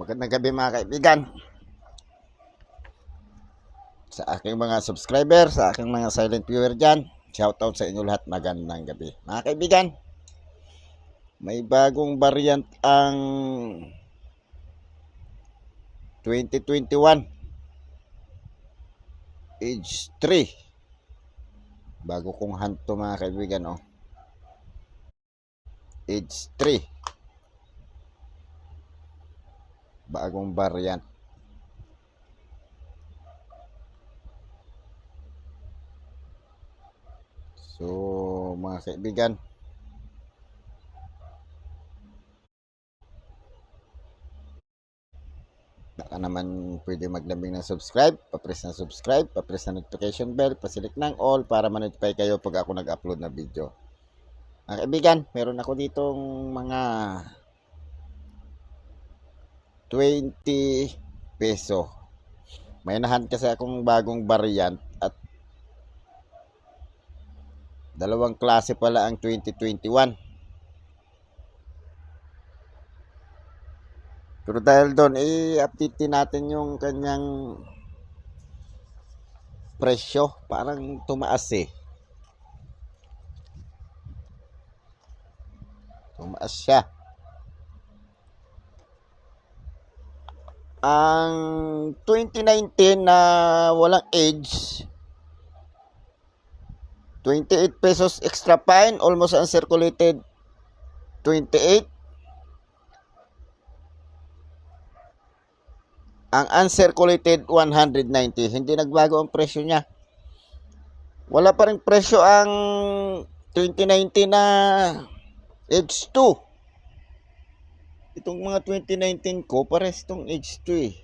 Magandang gabi mga kaibigan. Sa aking mga subscriber, sa aking mga silent viewer dyan, shoutout sa inyo lahat. Magandang gabi. Mga kaibigan, may bagong variant ang 2021 age 3 bago kong hanto mga kaibigan oh. age 3 bagong variant. So, mga kaibigan, baka naman pwede maglambing ng subscribe, papress ng subscribe, papress ng notification bell, pasilik ng all para ma-notify kayo pag ako nag-upload na video. Mga kaibigan, meron ako ditong mga 20 peso. May nahan kasi akong bagong variant at dalawang klase pala ang 2021. Pero dahil doon, i-update natin yung kanyang presyo. Parang tumaas eh. Tumaas siya. Ang 2019 na walang age 28 pesos extra fine almost uncirculated 28 ang uncirculated 190 hindi nagbago ang presyo niya. Wala pa rin presyo ang 2019 na age 2 itong mga 2019 ko, pares itong age 2 eh.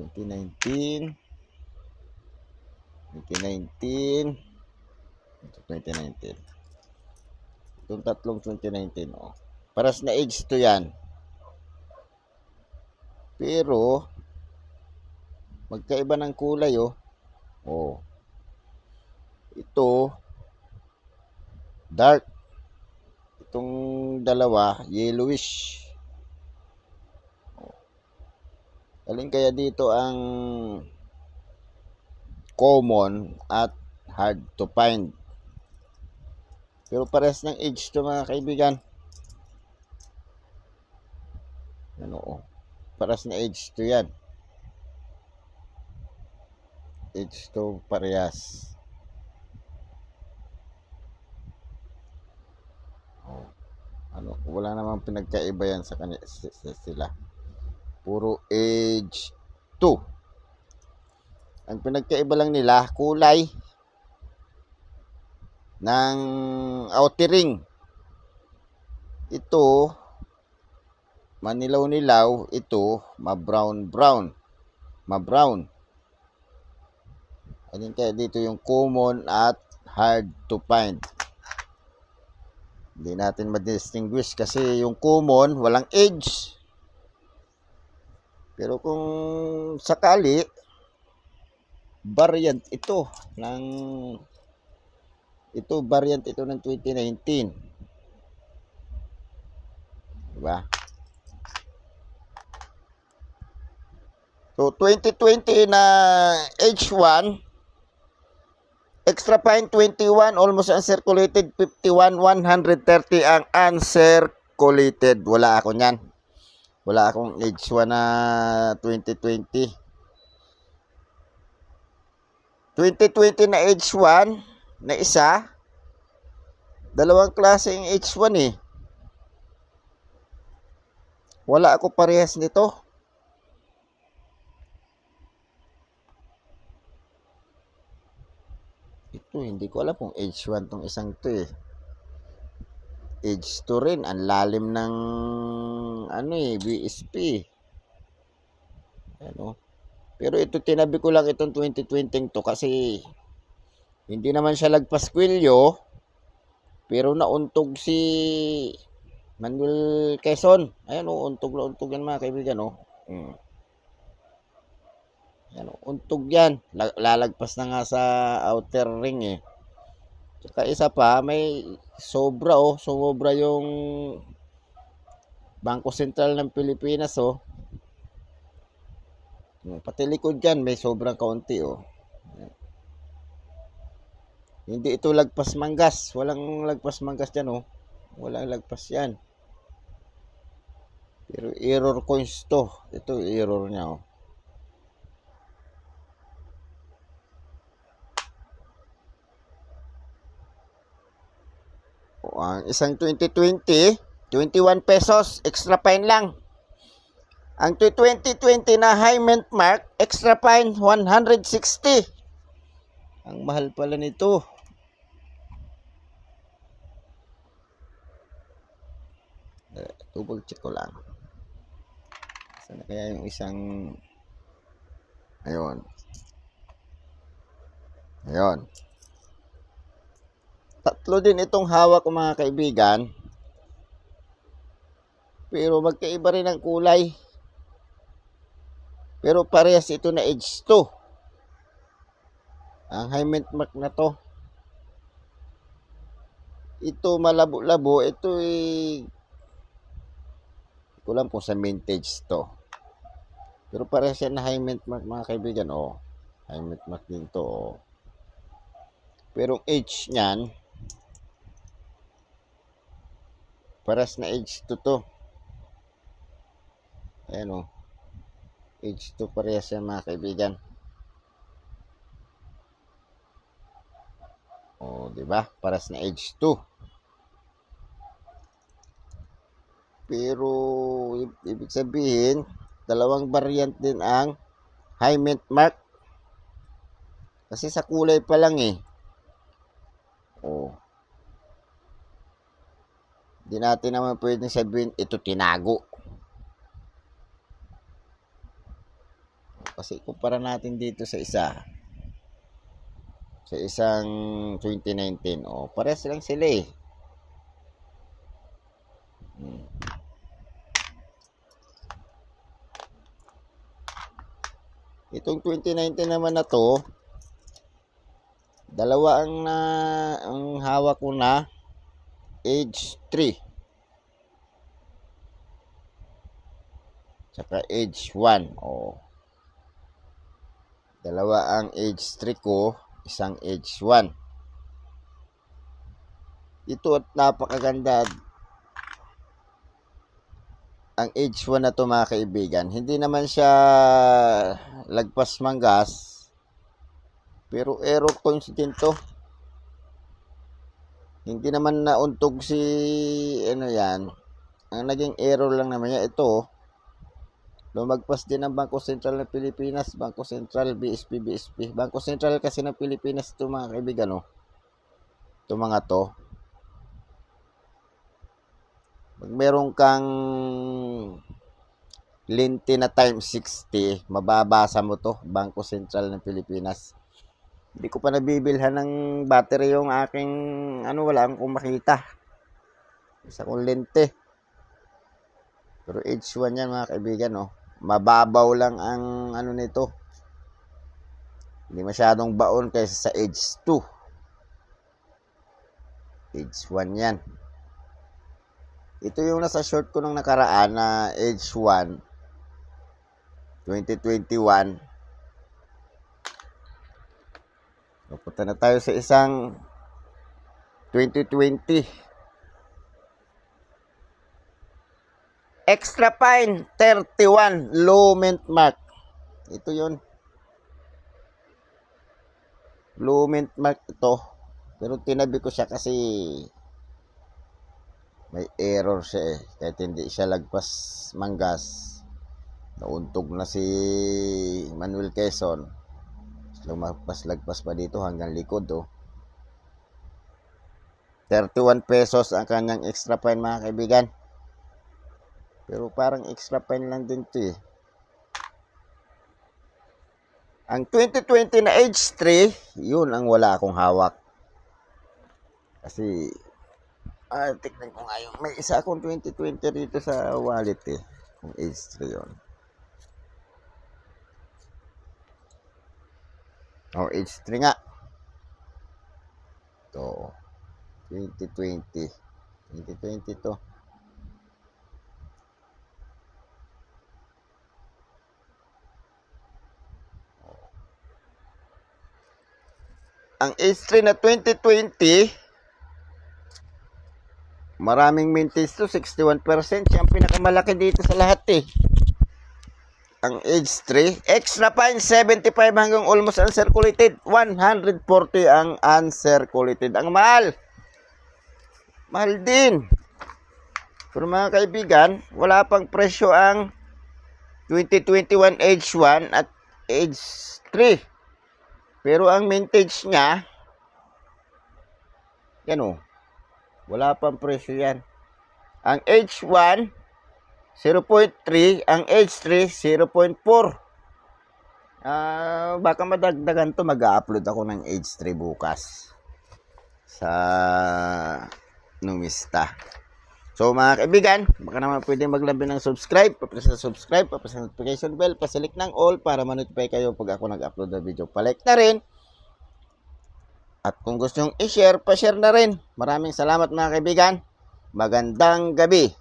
Twenty nineteen, twenty nineteen, twenty nineteen. Itong tatlong 2019, oh. Paras na age to yan. Pero, Magkaiba ng kulay oh. Oh. Ito dark. Itong dalawa yellowish. Oh. Alin kaya dito ang common at hard to find. Pero pares ng age to mga kaibigan. Ano oh. Pares na age to yan. H2 parehas. Oh. Ano, wala namang pinagkaiba yan sa s- sila. Puro age 2. Ang pinagkaiba lang nila, kulay ng outer ring. Ito, manilaw-nilaw. Ito, ma-brown-brown. Ma-brown. Alin kaya dito yung common at hard to find. Hindi natin ma-distinguish kasi yung common walang age. Pero kung sakali variant ito ng ito variant ito ng 2019. Diba? So 2020 na H1 Extra fine 21, almost uncirculated 51, 130 ang uncirculated. Wala ako niyan. Wala akong H1 na 2020. 2020 na H1 na isa. Dalawang klase yung H1 eh. Wala ako parehas nito. Ito, hindi ko alam kung age 1 tong isang to eh. Age 2 rin. Ang lalim ng ano eh, BSP. Ano? Pero ito, tinabi ko lang itong 2020 to kasi hindi naman siya lagpaskwilyo. Pero nauntog si Manuel Quezon. Ayan o, untog na untog yan mga kaibigan o. Hmm. Yan, untog yan. La- Lalagpas na nga sa outer ring eh. Tsaka isa pa, may sobra oh. Sobra yung Bangko Sentral ng Pilipinas oh. Pati likod dyan, may sobrang kaunti oh. Hindi ito lagpas manggas. Walang lagpas manggas dyan oh. Walang lagpas yan. Pero error coins to. Ito error niya oh. Ang isang 2020, 21 pesos, extra fine lang. Ang 2020 na high mint mark, extra fine 160. Ang mahal pala nito. Double check ko lang. Sana kaya yung isang Ayun. Ayun. Tatlo din itong hawak ko mga kaibigan. Pero magkaiba rin ang kulay. Pero parehas ito na edge 2. Ang high mark na to. Ito malabo-labo. Ito eh... Hindi ko lang kung sa vintage to. Pero parehas yan na high mark mga kaibigan. Oh. High mark din to. Oh. Pero edge niyan, Paras na age 2 to. Ayan o. Age 2 parehas yan mga kaibigan. O, di ba? Paras na age 2. Pero, ibig sabihin, dalawang variant din ang high mint mark. Kasi sa kulay pa lang eh. Oh. Di natin naman pwedeng sabihin ito tinago. Kasi kumpara natin dito sa isa. Sa isang 2019. O, pares lang sila eh. Hmm. Itong 2019 naman na to, dalawa ang na ang hawak ko na age 3 tsaka age 1 o dalawa ang age 3 ko isang age 1 ito at napakaganda. Ang age 1 na to mga kaibigan hindi naman siya lagpas manggas pero error coins din to hindi naman nauntog si ano yan. Ang naging error lang naman yan ito. Lumagpas din ang Bangko Sentral ng Pilipinas, Bangko Sentral, BSP, BSP. Bangko Sentral kasi ng Pilipinas ito mga kaibigan, no? Ito mga to. Pag meron kang linti na times 60, mababasa mo to, Bangko Sentral ng Pilipinas. Hindi ko pa nabibilhan ng battery yung aking ano wala akong makita. Isa kong lente. Pero H1 yan mga kaibigan no. Mababaw lang ang ano nito. Hindi masyadong baon kaysa sa H2. H1 yan. Ito yung nasa short ko nung nakaraan na H1 2021 Pupunta na tayo sa isang 2020. Extra fine 31 low mint mark. Ito 'yon. Low mint mark ito. Pero tinabi ko siya kasi may error siya eh. Kahit hindi siya lagpas manggas. Nauntog na si Manuel Quezon lumagpas-lagpas pa dito hanggang likod oh. 31 pesos ang kanyang extra fine mga kaibigan. Pero parang extra fine lang din to eh. Ang 2020 na age 3, yun ang wala akong hawak. Kasi, ah, tignan ko nga yung, may isa akong 2020 dito sa wallet eh. Kung age 3 yun. O, H3 nga. To. 2020. 2020 to. Ang H3 na 2020, maraming mintage to, 61%. Siya pinakamalaki dito sa lahat eh. Ang age 3, extra fine 75 hanggang almost uncirculated. 140 ang uncirculated. Ang mahal. Mahal din. Pero mga kaibigan, wala pang presyo ang 2021 age 1 at age 3. Pero ang mintage niya, yan o, wala pang presyo yan. Ang age 1, 0.3, ang H3 0.4. Ah, baka madagdagan to mag-upload ako ng H3 bukas sa Numista. So mga kaibigan, baka naman pwede maglabi ng subscribe, papress na subscribe, papress na notification bell, pasilik ng all para ma-notify kayo pag ako nag-upload ng video. Palike na rin. At kung gusto nyo i-share, pa-share na rin. Maraming salamat mga kaibigan. Magandang gabi.